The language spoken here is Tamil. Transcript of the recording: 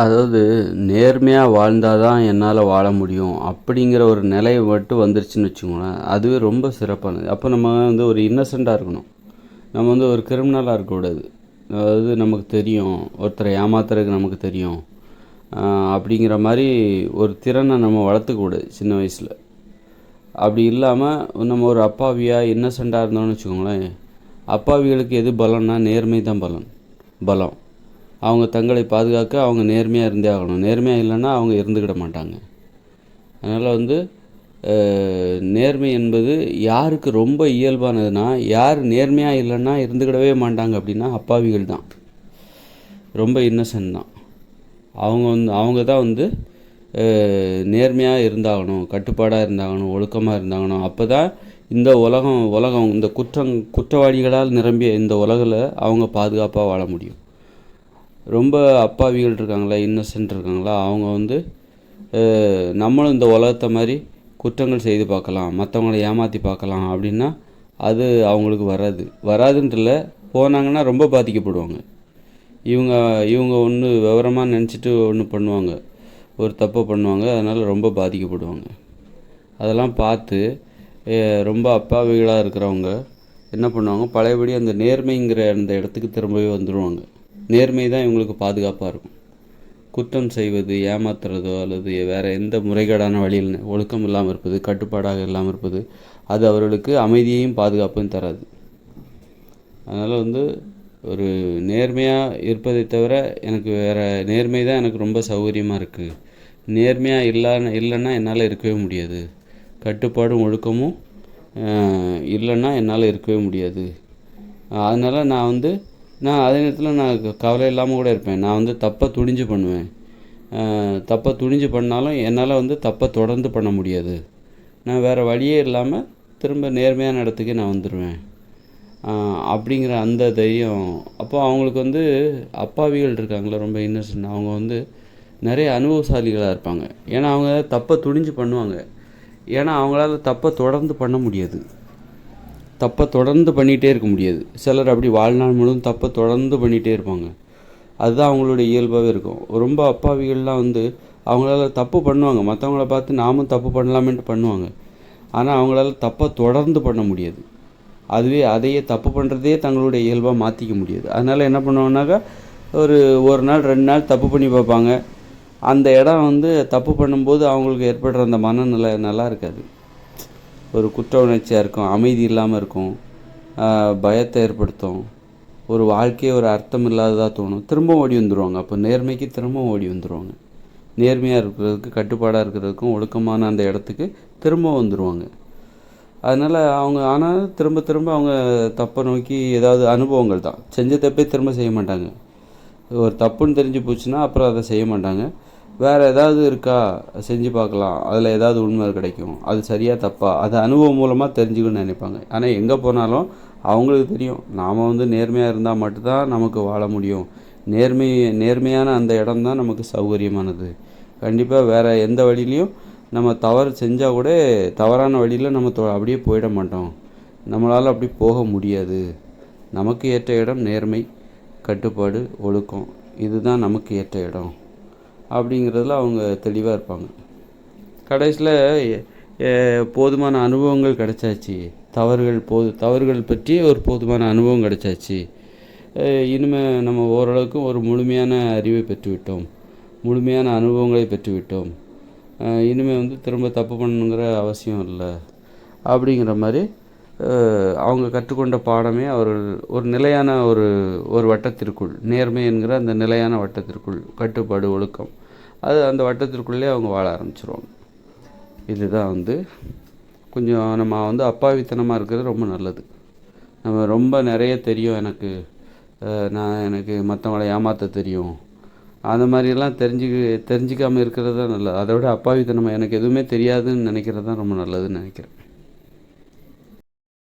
அதாவது நேர்மையாக வாழ்ந்தால் தான் என்னால் வாழ முடியும் அப்படிங்கிற ஒரு நிலை மட்டும் வந்துருச்சுன்னு வச்சுக்கோங்களேன். அதுவே ரொம்ப சிறப்பானது. அப்போ நம்ம வந்து ஒரு இன்னசெண்ட்டாக இருக்கணும். நம்ம வந்து ஒரு கிரிமினலாக இருக்கக்கூடாது அதாவது நமக்கு தெரியும். ஒருத்தரை ஏமாத்துறதுக்கு நமக்கு தெரியும். அப்படிங்கிற மாதிரி ஒரு திறனை நம்ம வளர்த்துக்கூடாது சின்ன வயசில். அப்படி இல்லாமல் நம்ம ஒரு அப்பாவியாக இன்னசெண்ட்டாக இருந்தோம்னு வச்சுக்கோங்களேன். அப்பாவிகளுக்கு எது பலம்னா நேர்மை தான் பலன். பலம். அவங்க தங்களை பாதுகாக்க அவங்க நேர்மையாக இருந்தே ஆகணும். நேர்மையாக இல்லைன்னா அவங்க இருந்துக்கிட மாட்டாங்க. அதனால் வந்து நேர்மை என்பது யாருக்கு ரொம்ப இயல்பானதுன்னா யார் நேர்மையாக இல்லைன்னா இருந்துக்கிடவே மாட்டாங்க அப்படின்னா அப்பாவிகள் தான். ரொம்ப இன்னசென்ட் தான். அவங்க வந்து அவங்க தான் வந்து நேர்மையாக இருந்தாகணும் கட்டுப்பாடாக இருந்தாகணும் ஒழுக்கமாக இருந்தாகணும். அப்போ தான் இந்த உலகம் உலகம் இந்த குற்றம் குற்றவாளிகளால் நிரம்பிய இந்த உலகில் அவங்க பாதுகாப்பாக வாழ முடியும். ரொம்ப அப்பாவிகள் இருக்காங்களா இன்னசென்ட் இருக்காங்களா அவங்க வந்து நம்மளும் இந்த உலகத்தை மாதிரி குற்றங்கள் செய்து பார்க்கலாம் மற்றவங்கள ஏமாற்றி பார்க்கலாம் அப்படின்னா அது அவங்களுக்கு வராது. வராதுன்றல போனாங்கன்னா ரொம்ப பாதிக்கப்படுவாங்க. இவங்க இவங்க ஒன்று விவரமாக நினச்சிட்டு ஒன்று பண்ணுவாங்க. ஒரு தப்பை பண்ணுவாங்க அதனால் ரொம்ப பாதிக்கப்படுவாங்க. அதெல்லாம் பார்த்து ரொம்ப அப்பாவிகளாக இருக்கிறவங்க என்ன பண்ணுவாங்க பழையபடி அந்த நேர்மைங்கிற அந்த இடத்துக்கு திரும்பவே வந்துடுவாங்க நேர்மை தான் இவங்களுக்கு பாதுகாப்பாக இருக்கும். குற்றம் செய்வது ஏமாத்துறதோ அல்லது வேறு எந்த முறைகேடான வழியில் ஒழுக்கம் இல்லாமல் இருப்பது கட்டுப்பாடாக இல்லாமல் இருப்பது அது அவர்களுக்கு அமைதியையும் பாதுகாப்பையும் தராது. அதனால் வந்து ஒரு நேர்மையாக இருப்பதை தவிர எனக்கு வேறு நேர்மை தான் எனக்கு ரொம்ப சௌகரியமாக இருக்குது நேர்மையாக இல்லா இல்லைன்னா என்னால் இருக்கவே முடியாது. கட்டுப்பாடும் ஒழுக்கமும் இல்லைன்னா என்னால் இருக்கவே முடியாது. அதனால் நான் வந்து நான் அதே நேரத்தில் நான் கவலை இல்லாமல் கூட இருப்பேன். நான் வந்து தப்பை துணிஞ்சு பண்ணுவேன். தப்பை துணிஞ்சு பண்ணாலும் என்னால் வந்து தப்பை தொடர்ந்து பண்ண முடியாது. நான் வேறு வழியே இல்லாமல் திரும்ப நேர்மையான இடத்துக்கு நான் வந்துடுவேன் அப்படிங்கிற அந்த தைரியம். அப்போ அவங்களுக்கு வந்து அப்பாவிகள் இருக்காங்களே ரொம்ப இன்னசென்ட் அவங்க வந்து நிறைய அனுபவசாலிகளாக இருப்பாங்க. ஏன்னா அவங்க தப்பை துணிஞ்சு பண்ணுவாங்க. ஏன்னா அவங்களால தப்பை தொடர்ந்து பண்ண முடியாது. தப்பை தொடர்ந்து பண்ணிகிட்டே இருக்க முடியாது. சிலர் அப்படி வாழ்நாள் முழுவதும் தப்பை தொடர்ந்து பண்ணிகிட்டே இருப்பாங்க. அதுதான் அவங்களுடைய இயல்பாகவே இருக்கும். ரொம்ப அப்பாவிகள்லாம் வந்து அவங்களால தப்பு பண்ணுவாங்க. மற்றவங்கள பார்த்து நாமும் தப்பு பண்ணலாமேன்ட்டு பண்ணுவாங்க. ஆனால் அவங்களால தப்பை தொடர்ந்து பண்ண முடியாது. அதுவே அதையே தப்பு பண்ணுறதே தங்களுடைய இயல்பாக மாற்றிக்க முடியாது. அதனால் என்ன பண்ணுவாங்கன்னாக்கா ஒரு ஒரு நாள் ரெண்டு நாள் தப்பு பண்ணி பார்ப்பாங்க. அந்த இடம் வந்து தப்பு பண்ணும்போது அவங்களுக்கு ஏற்படுற அந்த மனநிலை நல்லா இருக்காது. ஒரு குற்ற உணர்ச்சியாக இருக்கும் அமைதி இல்லாமல் இருக்கும் பயத்தை ஏற்படுத்தும். ஒரு வாழ்க்கையே ஒரு அர்த்தம் இல்லாததாக தோணும். திரும்ப ஓடி வந்துடுவாங்க அப்போ நேர்மைக்கு திரும்பவும் ஓடி வந்துடுவாங்க நேர்மையாக இருக்கிறதுக்கு கட்டுப்பாடாக இருக்கிறதுக்கும் ஒழுக்கமான அந்த இடத்துக்கு திரும்ப வந்துடுவாங்க அதனால் அவங்க ஆனால் திரும்ப திரும்ப அவங்க தப்பை நோக்கி ஏதாவது அனுபவங்கள் தான். செஞ்ச தப்பே திரும்ப செய்ய மாட்டாங்க. ஒரு தப்புன்னு தெரிஞ்சு போச்சுன்னா அப்புறம் அதை செய்ய மாட்டாங்க. வேறு ஏதாவது இருக்கா? செஞ்சு பார்க்கலாம். அதில் ஏதாவது உண்மை கிடைக்கும். அது சரியாக தப்பா? அது அனுபவம் மூலமாக தெரிஞ்சுக்கணும்னு நினைப்பாங்க. ஆனால் எங்கே போனாலும் அவங்களுக்கு தெரியும். நாம் வந்து நேர்மையாக இருந்தால் மட்டும்தான் நமக்கு வாழ முடியும். நேர்மை நேர்மையான அந்த இடம் தான் நமக்கு சௌகரியமானது. கண்டிப்பாக வேறு எந்த வழியிலையும் நம்ம தவறு செஞ்சால் கூட தவறான வழியில் நம்ம தொ- அப்படியே போயிட மாட்டோம். நம்மளால் அப்படி போக முடியாது. நமக்கு ஏற்ற இடம் நேர்மை கட்டுப்பாடு ஒழுக்கம். இதுதான் நமக்கு ஏற்ற இடம். அப்படிங்கிறதுல அவங்க தெளிவாக இருப்பாங்க. கடைசியில் போதுமான அனுபவங்கள் கிடைச்சாச்சு. தவறுகள் போது தவறுகள் பற்றி ஒரு போதுமான அனுபவம் கிடைச்சாச்சு. இனிமேல் நம்ம ஓரளவுக்கு ஒரு முழுமையான அறிவை பெற்றுவிட்டோம். முழுமையான அனுபவங்களை பெற்றுவிட்டோம். இனிமேல் வந்து திரும்ப தப்பு பண்ணணுங்கிற அவசியம் இல்லை. அப்படிங்கிற மாதிரி அவங்க கற்றுக்கொண்ட பாடமே அவர்கள் ஒரு நிலையான ஒரு ஒரு வட்டத்திற்குள் நேர்மை என்கிற அந்த நிலையான வட்டத்திற்குள் கட்டுப்பாடு ஒழுக்கம். அது அந்த வட்டத்திற்குள்ளே அவங்க வாழ ஆரம்பிச்சிருவாங்க. இதுதான் வந்து கொஞ்சம் நம்ம வந்து அப்பாவித்தனமாக இருக்கிறது ரொம்ப நல்லது. நம்ம ரொம்ப நிறைய தெரியும் எனக்கு. நான் எனக்கு மற்றவங்கள ஏமாற்ற தெரியும். அந்த மாதிரியெல்லாம் தெரிஞ்சு தெரிஞ்சிக்காமல் இருக்கிறது தான் நல்லது. அதை விட அப்பாவித்தனம் எனக்கு எதுவுமே தெரியாதுன்னு நினைக்கிறது தான் ரொம்ப நல்லதுன்னு நினைக்கிறேன்.